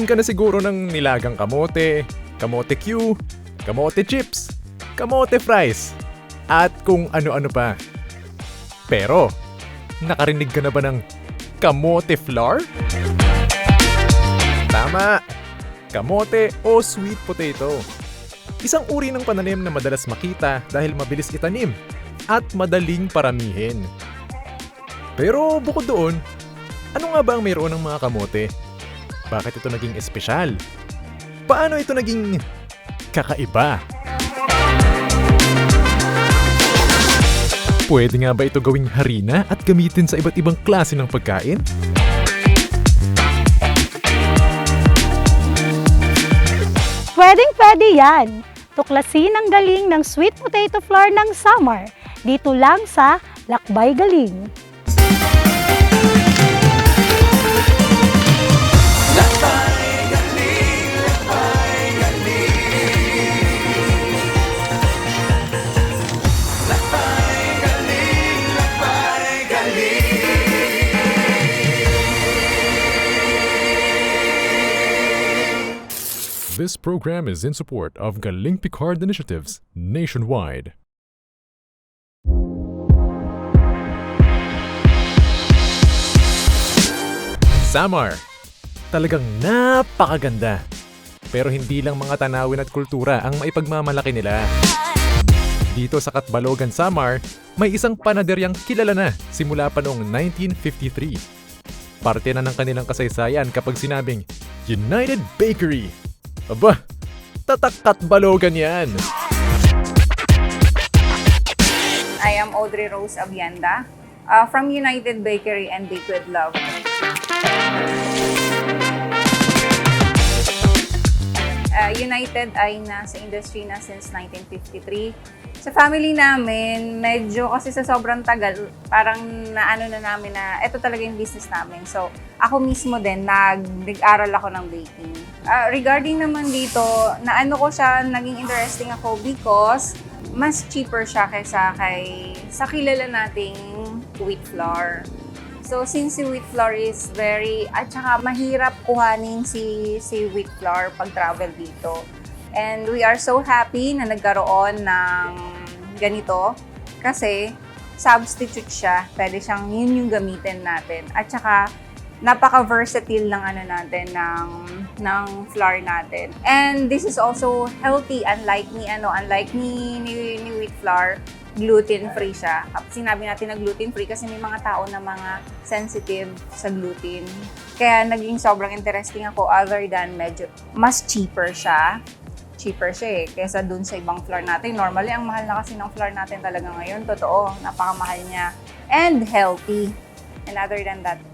nakatikim ka na siguro ng nilagang kamote, kamote Q, kamote chips, kamote fries, at kung ano-ano pa. Pero, nakarinig ka na ba ng kamote flour? Tama! Kamote o sweet potato. Isang uri ng pananim na madalas makita dahil mabilis itanim at madaling paramihin. Pero bukod doon, ano nga ba ang mayroon ng mga kamote? Bakit ito naging espesyal? Paano ito naging kakaiba? Pwede nga ba ito gawing harina at gamitin sa iba't ibang klase ng pagkain? Pwedeng pwede yan! Tuklasin ang galing ng sweet potato flour ng summer. Dito lang sa Lakbay Galing. This program is in support of Galing Picard initiatives nationwide. Samar, talagang napakaganda. Pero hindi lang mga tanawin at kultura ang maipagmamalaki nila. Dito sa Katbalogan, Samar, may isang panaderyang kilala na simula pa noong 1953. Parte na ng kanilang kasaysayan kapag sinabing United Bakery. Aba, tatak Katbalogan yan! I am Audrey Rose Abienda uh, from United Bakery and Bake with Love. Uh, United ay nasa industry na since 1953. Sa family namin, medyo kasi sa sobrang tagal, parang naano na namin na ito talaga yung business namin. So, ako mismo din, nag, nag-aral ako ng baking. Uh, regarding naman dito, naano ko siya, naging interesting ako because mas cheaper siya kaysa kay sa kilala nating wheat flour. So since si wheat flour is very at saka mahirap kuhanin si si wheat flour pag travel dito. And we are so happy na nagkaroon ng ganito kasi substitute siya. Pwede siyang yun yung gamitin natin. At saka napaka-versatile ng ano natin ng ng flour natin. And this is also healthy unlike ni ano, unlike ni ni, ni wheat flour, gluten-free siya. Sinabi natin na gluten-free kasi may mga tao na mga sensitive sa gluten. Kaya naging sobrang interesting ako other than medyo mas cheaper siya. Cheaper siya eh, kesa dun sa ibang flour natin. Normally, ang mahal na kasi ng flour natin talaga ngayon. Totoo, napakamahal niya. And healthy. And other than that,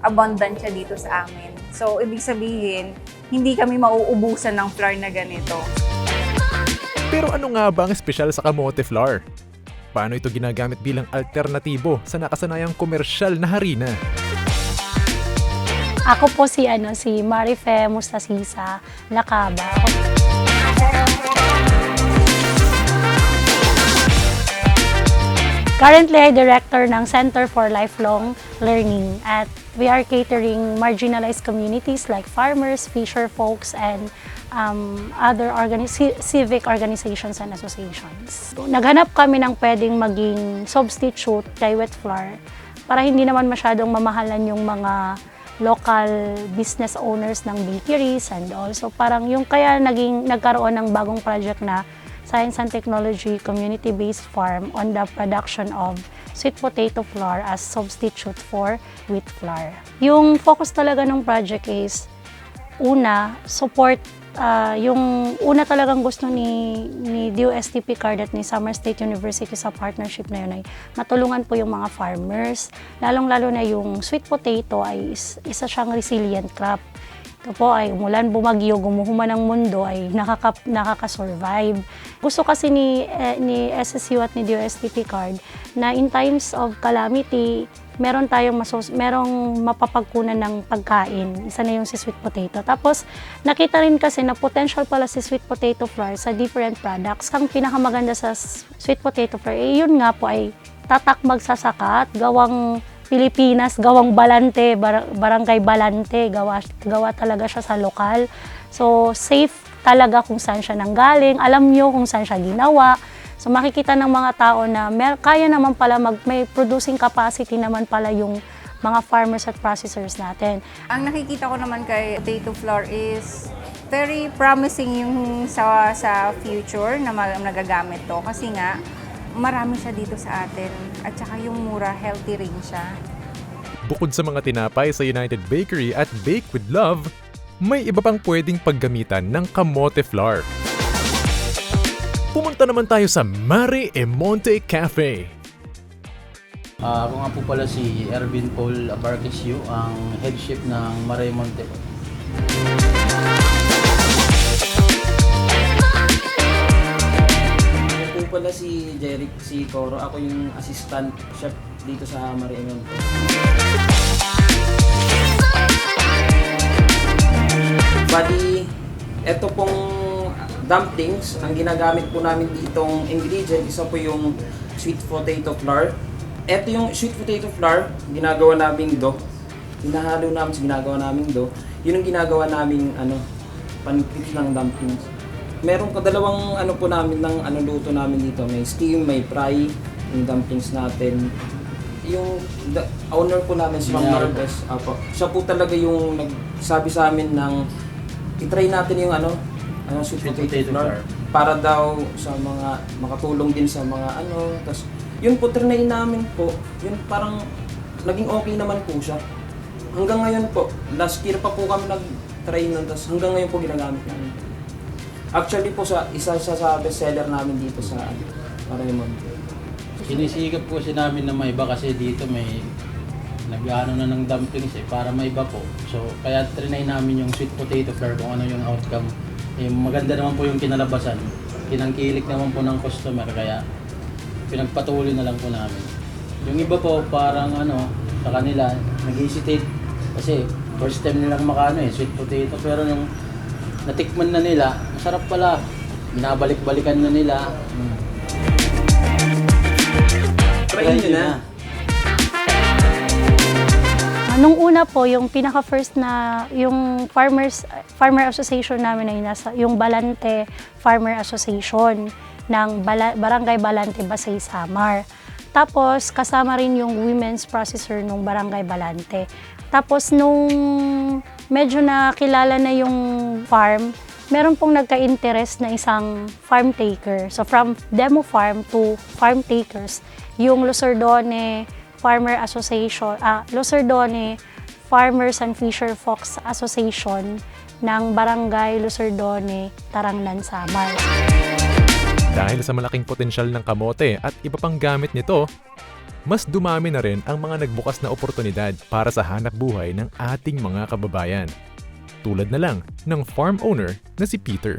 abundant siya dito sa amin. So, ibig sabihin, hindi kami mauubusan ng flour na ganito. Pero ano nga ba ang espesyal sa kamote flour? Paano ito ginagamit bilang alternatibo sa nakasanayang komersyal na harina? Ako po si ano si Marife Mustasisa Lakaba. Currently, ay director ng Center for Lifelong Learning at we are catering marginalized communities like farmers, fisher folks, and um, other organi- ci- civic organizations and associations. Naghanap kami ng pwedeng maging substitute kay wet flour para hindi naman masyadong mamahalan yung mga local business owners ng bakeries and also parang yung kaya naging nagkaroon ng bagong project na Science and Technology Community-Based Farm on the production of sweet potato flour as substitute for wheat flour. Yung focus talaga ng project is una, support ah, yung una talagang gusto ni ni DOSTP card at ni Summer State University sa partnership na yun ay matulungan po yung mga farmers. Lalong-lalo na yung sweet potato ay is- isa siyang resilient crop. Ito po ay umulan, bumagyo, gumuhuma ng mundo ay nakaka, nakaka-survive. Gusto kasi ni, eh, ni SSU at ni DOSTP card na in times of calamity, meron tayong masos, merong mapapagkunan ng pagkain. Isa na yung si sweet potato. Tapos, nakita rin kasi na potential pala si sweet potato flour sa different products. Ang pinakamaganda sa sweet potato flour, eh, yun nga po ay tatak magsasaka at gawang Pilipinas, gawang Balante, bar- Barangay Balante, gawa, gawa talaga siya sa lokal. So, safe talaga kung saan siya nanggaling, alam nyo kung saan siya ginawa. So, makikita ng mga tao na mer- kaya naman pala, mag, may producing capacity naman pala yung mga farmers at processors natin. Ang nakikita ko naman kay potato flour is very promising yung sa sa future na mag- nagagamit to kasi nga marami siya dito sa atin at saka yung mura healthy rin siya. Bukod sa mga tinapay sa United Bakery at Bake with Love, may iba pang pwedeng paggamitan ng kamote flour. Pumunta naman tayo sa Mare Emonte Cafe. Ah, ako nga po pala si Ervin Paul Abarquez Yu, ang head chef ng Maray Monte po. Ako po pala si Jeric C. Coro. Ako yung assistant chef dito sa Maray Monte. Bali, eto pong dumplings, ang ginagamit po namin ditong ingredient, isa po yung sweet potato flour. Eto yung sweet potato flour, ginagawa namin do. Hinahalo namin sa ginagawa namin do. Yun ang ginagawa namin ano, panikit ng dumplings. Meron ka dalawang ano po namin ng ano luto namin dito. May steam, may fry, yung dumplings natin. Yung the owner po namin si Ma'am. Nardes, apo, siya po talaga yung nagsabi sa amin ng itry natin yung ano, ano sweet, Sweet potato, potato flour para daw sa mga makatulong din sa mga ano, tas yun po trinay namin po, yun parang naging okay naman po siya. Hanggang ngayon po, last year pa po kami nag-try nun, tas hanggang ngayon po ginagamit namin. Actually po sa isa sa, sa bestseller namin dito sa Raymond. Sinisikap po kasi namin na maiba kasi dito may nag-ano na ng dumplings eh, para maiba po. So, kaya trinay namin yung sweet potato flour kung ano yung outcome. Eh, maganda naman po yung kinalabasan. Kinangkilik naman po ng customer, kaya pinagpatuloy na lang po namin. Yung iba po, parang ano, sa kanila, nag-hesitate kasi first time nilang makano eh, sweet potato. Pero yung natikman na nila, masarap pala. Binabalik-balikan na nila. Try nyo na. Ah, Nung una po, yung pinaka first na yung farmers farmer association namin ay nasa yung Balante Farmer Association ng Bala- Barangay Balante Basay Samar. Tapos kasama rin yung women's processor nung Barangay Balante. Tapos nung medyo nakilala na yung farm, meron pong nagka-interest na isang farm taker. So from demo farm to farm takers, yung Luzerdone Farmer Association, ah, Luzerdone Farmers and Fisher Folks Association ng Barangay Luzerdone, Tarangnan, Samar. Dahil sa malaking potensyal ng kamote at iba pang gamit nito, mas dumami na rin ang mga nagbukas na oportunidad para sa hanap buhay ng ating mga kababayan. Tulad na lang ng farm owner na si Peter.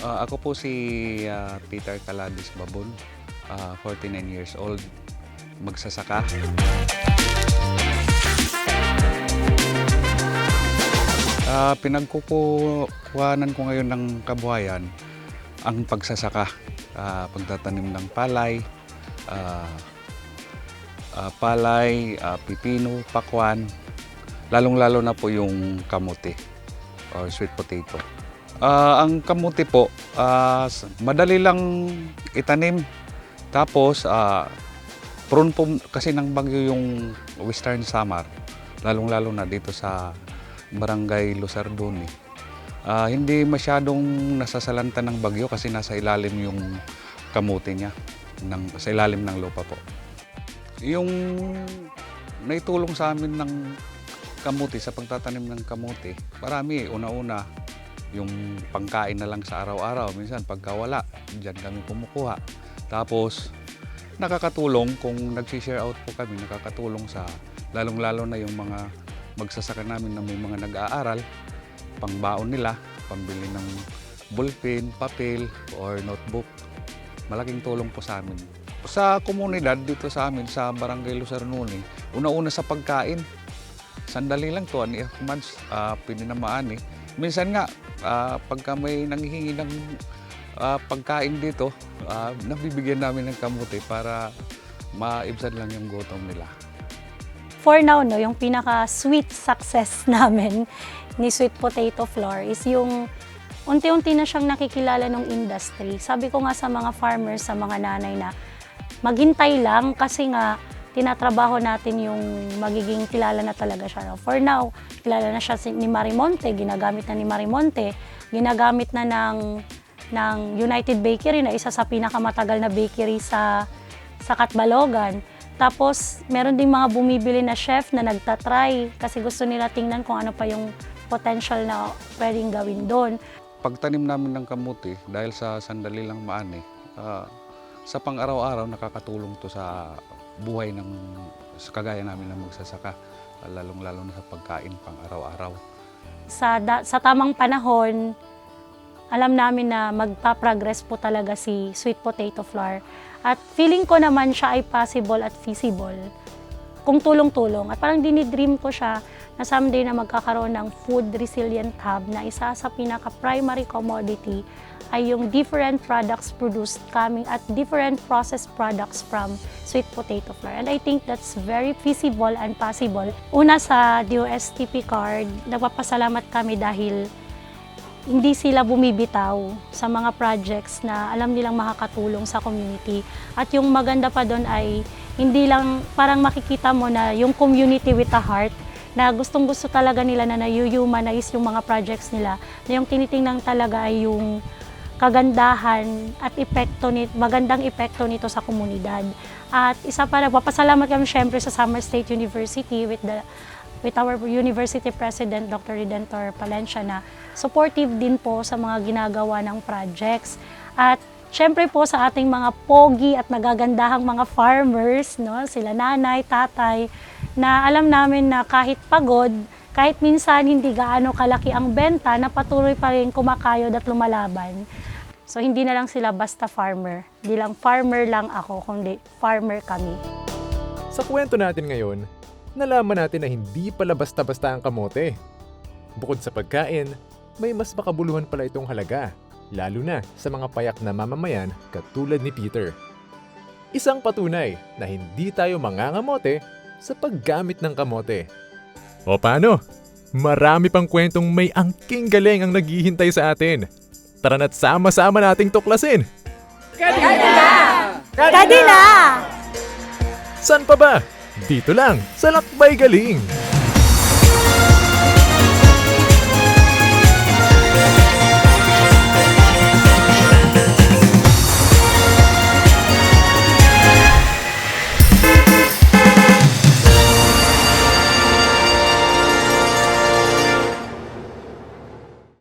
Ah, ako po si ah, Peter Caladis Babon, ah, 49 years old, magsasaka. Ah, pinagkukuhanan ko ngayon ng kabuhayan ang pagsasaka, ah, pagtatanim ng palay, ah, ah, palay, ah, pipino, pakwan, lalong-lalo na po yung kamote or sweet potato. Ah, ang kamuti po, s- madali lang itanim. Tapos, ah, prone po kasi ng bagyo yung Western Samar, lalong-lalo na dito sa Barangay Lusardone. Ah, hindi masyadong nasasalanta ng bagyo kasi nasa ilalim yung kamuti niya, ng, sa ilalim ng lupa po. Yung naitulong sa amin ng kamuti, sa pagtatanim ng kamuti, marami. Una-una, yung pangkain na lang sa araw-araw. Minsan pagka wala, dyan kami kumukuha. Tapos, nakakatulong kung nag-share out po kami, nakakatulong sa lalong-lalo na yung mga magsasaka namin na may mga nag-aaral, pangbaon nila, pambili ng ballpen, papel, or notebook. Malaking tulong po sa amin. Sa komunidad dito sa amin, sa Barangay Lucernone, una-una sa pagkain, sandali lang to, ani months, uh, pininamaan eh. Minsan nga, ah, pagka may nanghihingi ng ah, pagkain dito, ah, nabibigyan namin ng kamuti para maibsan lang yung gutom nila. for now, no, yung pinaka-sweet success namin ni Sweet Potato Flour is yung unti-unti na siyang nakikilala ng industry. Sabi ko nga sa mga farmers, sa mga nanay na maghintay lang kasi nga tinatrabaho natin yung magiging kilala na talaga siya. For now, kilala na siya si- ni Marimonte, ginagamit na ni Marimonte, ginagamit na ng, ng United Bakery na isa sa pinakamatagal na bakery sa, sa Katbalogan. Tapos, meron ding mga bumibili na chef na nagtatry kasi gusto nila tingnan kung ano pa yung potential na pwedeng gawin doon. Pagtanim namin ng kamuti, dahil sa sandali lang maani, ah, sa pang-araw-araw nakakatulong to sa buhay ng sa kagaya namin ng magsasaka, lalong-lalo na sa pagkain pang-araw-araw. sa, da- sa tamang panahon, alam namin na magpa-progress po talaga si sweet potato flour. At feeling ko naman siya ay possible at feasible kung tulong-tulong. At parang dinidream ko siya na someday na magkakaroon ng food resilient hub na isa sa pinaka-primary commodity ay yung different products produced coming at different processed products from sweet potato flour. And I think that's very feasible and possible. Una sa DOSTP card, nagpapasalamat kami dahil hindi sila bumibitaw sa mga projects na alam nilang makakatulong sa community. At yung maganda pa doon ay hindi lang parang makikita mo na yung community with a heart na gustong gusto talaga nila na na-humanize yung mga projects nila na yung tinitingnan talaga ay yung kagandahan at epekto nito, magandang epekto nito sa komunidad. At isa pa, nagpapasalamat kami syempre sa Summer State University with the with our university president, Dr. Redentor Palencia, na supportive din po sa mga ginagawa ng projects. At syempre po sa ating mga pogi at nagagandahang mga farmers, no, sila nanay, tatay, na alam namin na kahit pagod, kahit minsan hindi gaano kalaki ang benta, na patuloy pa rin kumakayod at lumalaban. So hindi na lang sila basta farmer. Hindi lang farmer lang ako, kundi farmer kami. Sa kwento natin ngayon, nalaman natin na hindi pala basta-basta ang kamote. Bukod sa pagkain, may mas makabuluhan pala itong halaga, lalo na sa mga payak na mamamayan katulad ni Peter. Isang patunay na hindi tayo mangangamote sa paggamit ng kamote. O paano? Marami pang kwentong may angking galing ang naghihintay sa atin. Tara na't sama-sama nating tuklasin! Kadila! San pa ba? Dito lang, sa Lakbay Galing!